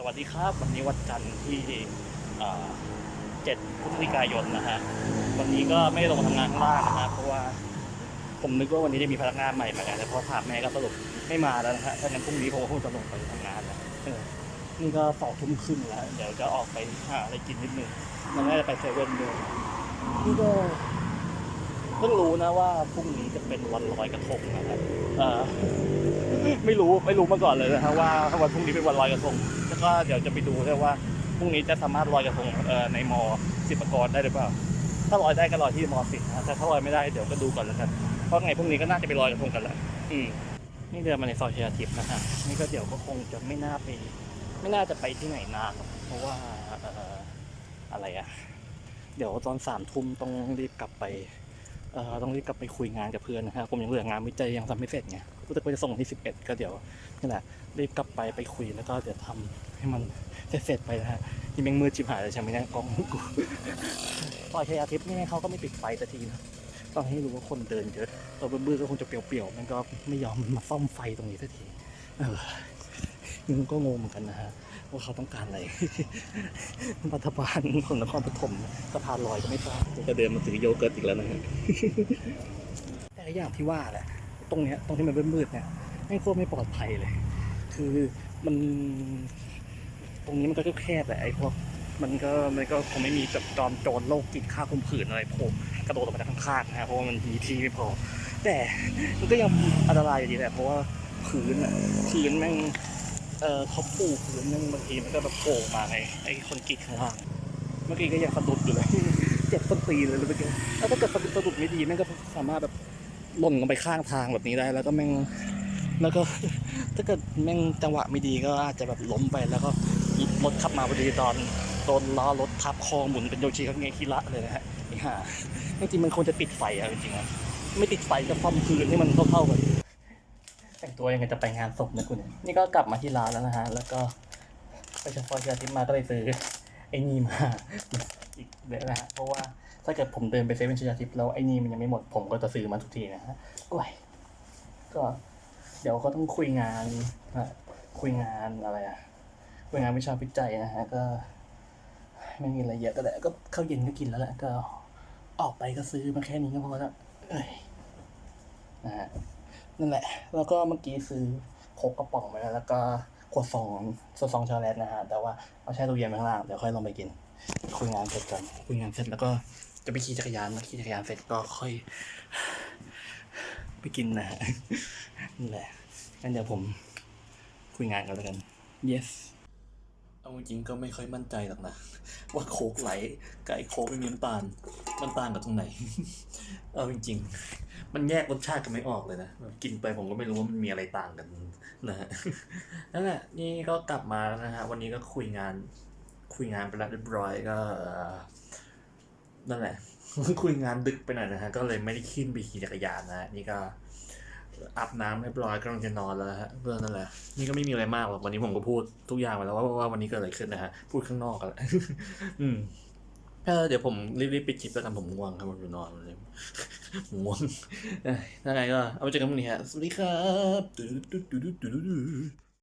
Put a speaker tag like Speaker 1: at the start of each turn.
Speaker 1: สวัสดีครับวันนี้วันจันทร์ที่เอ่อ7พฤศจิกายนนะฮะวันนี้ก็ไม่ได้ลงมาทำงานข้างล่างนะฮะเพราะว่าผมนึกว่าวันนี้จะมีพนักงานใหม่มาแต่พอถามแม่ก็สรุปไม่มาแล้วนะฮะถ้างั้นพรุ่งนี้ผมก็คงจะลงไปทำงานแล้วนี่ก็สองทุ่มครึ่งแล้ว เดี๋ยวจะออกไปหาอะไรกินนิดนึงมันน่าจะไปเซเว่นด้วยนี่ก็เพิ่งรู้นะว่าพรุ่งนี้จะเป็นวันลอยกระทงนะครับไม่รู้ไม่รู้มาก่อนเลยนะฮะว่าวันพรุ่งนี้เป็นวันลอยกระทง ก็เดี๋ยวจะไปดูด้วยว่าพรุ่งนี้จะสามารถลอยกระทงในมอสิบกรได้หรือเปล่า ถ้าลอยได้ก็ลอยที่มอสิบนะแต่ถ้าลอยไม่ได้เดี๋ยวก็ดูก่อนแล้วกัน เพราะไงพรุ่งนี้ก็น่าจะไปลอยกระทงกันแหละอืมนี่เดินมาในซอยเชียร์ทิพย์นะฮะนี่ก็เดี๋ยวก็คงจะไม่น่าไปไม่น่าจะไปที่ไหนนานเพราะว่าเอ่ออะไรอะเดี๋ยวตอนสามทุ่มต้องรีบกลับไป ต้องรีบกลับไปคุยงานกับเพื่อนนะครับผมยังเหลืองานวิจัยยังทำไม่เสร็จไงรู้สึกว่าจะส่งที่สิบเอ็ดก็เดี๋ยวนี่แหละรีบกลับไปไปคุยแล้วก็เดี๋ยวทำให้มันเสร็จไปนะฮะที่แมงมืดชิบหายเลยใช่ไหมเนี่ยกล้องกูปล่อยชยาทิพย์นี่เขาก็ไม่ปิดไฟสักทีนะต้องให้รู้ว่าคนเดินเยอะเราเบื่อก็คงจะเปลี่ยวๆมันก็ไม่ยอมมาซ่อมไฟตรงนี้สักทีเออ มึงก็งงเหมือนกันนะฮะว่าเขาต้องการอะไรรัฐบาลของนครปฐมสะพานลอยก็ไม่ทราบจะเดินมาซื้อโยเกิร์ตอีกแล้วนะฮะแต่อย่างที่ว่าแหละ ตรงเนี้ยตรงที่มันมืดๆเนี่ยไม่งโคตรไม่ปลอดภัยเลย คือมัน ตรงนี้มันก็แคบแหละไอ้พวกมันก็มันก็คงไม่มีแบบจอมโจรโรคจิตฆ่าข่มขืนอะไรโผล่กระโดดออกมาจากข้างๆนะฮะเพราะว่ามันมีที่ไม่พอ แต่มันก็ยังอันตรายอยู่ดีแหละเพราะว่าพื้นอะพื้นแม่ง เออเขาปูพื้นแม่งบางทีมันก็แบบโผล่มาไงไอ้คนกีดข้างล่างเมื่อกี้ก็ยังสะดุดอยู่เลยเจ็บต้นตีนเลยเมื่อกี้แล้วถ้าเกิดสะดุดสะดุดไม่ดีแม่งก็สามารถแบบหล่นลงไปข้างทางแบบนี้ได้ แล้วก็แม่งแล้วก็ถ้าเกิดแม่งจังหวะไม่ดีก็อาจจะแบบล้มไปแล้วก็รถขับมาพอดีตอนโดนล้อรถทับคอหมุนเป็นโยชิคังเงคิระเลยนะฮะไอ้ห่าจริงมันควรจะติดไฟอะจริงๆอะไม่ติดไฟก็ซ่อมพื้นให้มันเท่าๆกัน ตัวยังไงจะไปงานศพนะคุณนี่ก็กลับมาที่ร้านแล้วนะฮะ แล้วก็ไปเฉพาะที่อาทิตย์มาก็เลยซื้อไอ้นี่มาอีกเดี๋ยวนะฮะ เพราะว่าถ้าเกิดผมเดินไปเซเว่นชยาทิพย์แล้วไอ้นี่มันยังไม่หมดผมก็จะซื้อมาทุกทีนะฮะโอ้ยก็เดี๋ยวก็ต้องคุยงานคุยงานอะไรอะคุยงานวิชาวิจัยนะฮะก็ไม่มีอะไรเยอะก็แหละก็ข้าวเย็นก็กินแล้วแหละก็ออกไปก็ซื้อมาแค่นี้ก็พอแล้วเอ้ยนะฮะ นั่นแหละ แล้วก็เมื่อกี้ซื้อโคกกระป๋องไปแล้วแล้วก็ขวดซองขวดซองช็อกโกแลตนะฮะ แต่ว่าเอาแช่ตู้เย็นไว้ข้างล่าง เดี๋ยวค่อยลงไปกิน คุยงานเสร็จก่อนคุยงานเสร็จแล้วก็จะไปขี่จักรยานมาขี่จักรยานเสร็จก็ค่อย ไปกินนะฮะนั่นแหละงั้นเดี๋ยวผมคุยงานกันแล้วกัน yes เอาจริงก็ไม่ค่อยมั่นใจหรอกนะ ว่าโคกไหลกับไอ้โคกไม่มีน้ำตาลมันต่างกันตรงไหน เอาจริงๆ มันแยกรสชาติกันไม่ออกเลยนะ กินไปผมก็ไม่รู้ว่ามันมีอะไรต่างกันนะฮะนั่นแหละนี่ก็กลับมาแล้วนะฮะวันนี้ก็คุยงาน คุยงานไปแล้วเรียบร้อยก็นั่นแหละคุยงานดึกไปหน่อยนะฮะก็เลยไม่ได้ขึ้นไปขี่จักรยานนะฮะนี่ก็ อาบน้ำเรียบร้อยกำลังจะนอนแล้วฮะเรื่องนั่นแหละ นี่ก็ไม่มีอะไรมากหรอกวันนี้ผมก็พูดทุกอย่างไปแล้วว่าว่าวันนี้เกิดอะไรขึ้นนะฮะพูดข้างนอกกันอืมเออเดี๋ยวผมรีบๆไปจิบแล้วกันผมง่วงครับผมจะนอนเลยผมง่วงเอ้ยยังไงก็เอาไปเจอกันพรุ่งนี้ฮะสวัสดีครับ